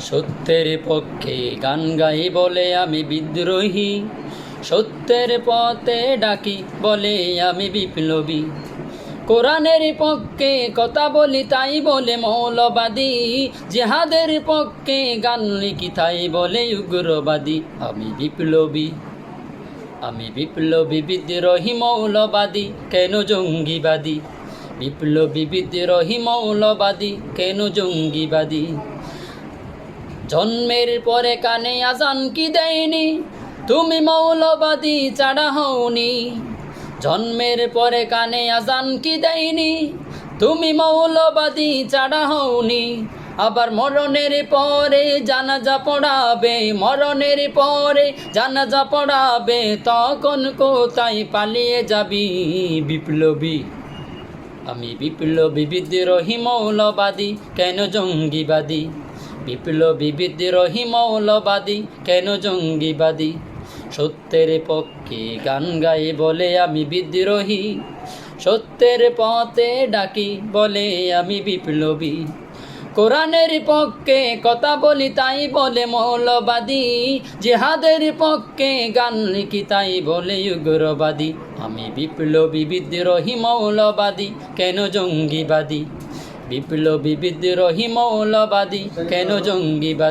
সত্যের পক্ষে গান গাই বলে আমি বিদ্রোহী। সত্যের পথে ডাকি বলে আমি বিপ্লবী। কোরআনের পক্ষে কথা বলি তাই বলে মৌলবাদী। জেহাদের পক্ষে গান লিখি তাই বলে উগ্রবাদী। আমি বিপ্লবী। আমি বিপ্লবী বিদ্রোহী মৌলবাদী, কেন জঙ্গিবাদী? বিপ্লবী বিদ্রোহী মৌলবাদী, কেন জঙ্গিবাদী? জন্মের পরে কানে আজান কি দেয়নি? তুমি মৌলবাদী চাড়া হওনি। জন্মের পরে কানে আজান কি দেয়নি? তুমি মৌলবাদী চাড়া হওনি। আবার মরণের পরে জানাজা পড়াবে, মরণের পরে জানাজা পড়াবে, তখন কোথায় পালিয়ে যাবি বিপ্লবী? আমি বিপ্লবী, বিদ্রোহী, মৌলবাদী, কেন জঙ্গিবাদী? বিপ্লবী বিদ্রোহী মৌলবাদী, কেন জঙ্গিবাদী? সত্যের পক্ষে গান গাই বলে আমি বিদ্রোহী। সত্যের পথে ডাকি বলে আমি বিপ্লবী। কোরআনের পক্ষে কথা বলি তাই বলে মৌলবাদী। জেহাদের পক্ষে গান লিখি তাই বলে উগ্রবাদী। আমি বিপ্লবী, বিদ্রোহী, মৌলবাদী, কেন জঙ্গিবাদী? বিপ্লবী বিদ্রোহী মৌলবাদী কেন জঙ্গিবাদী?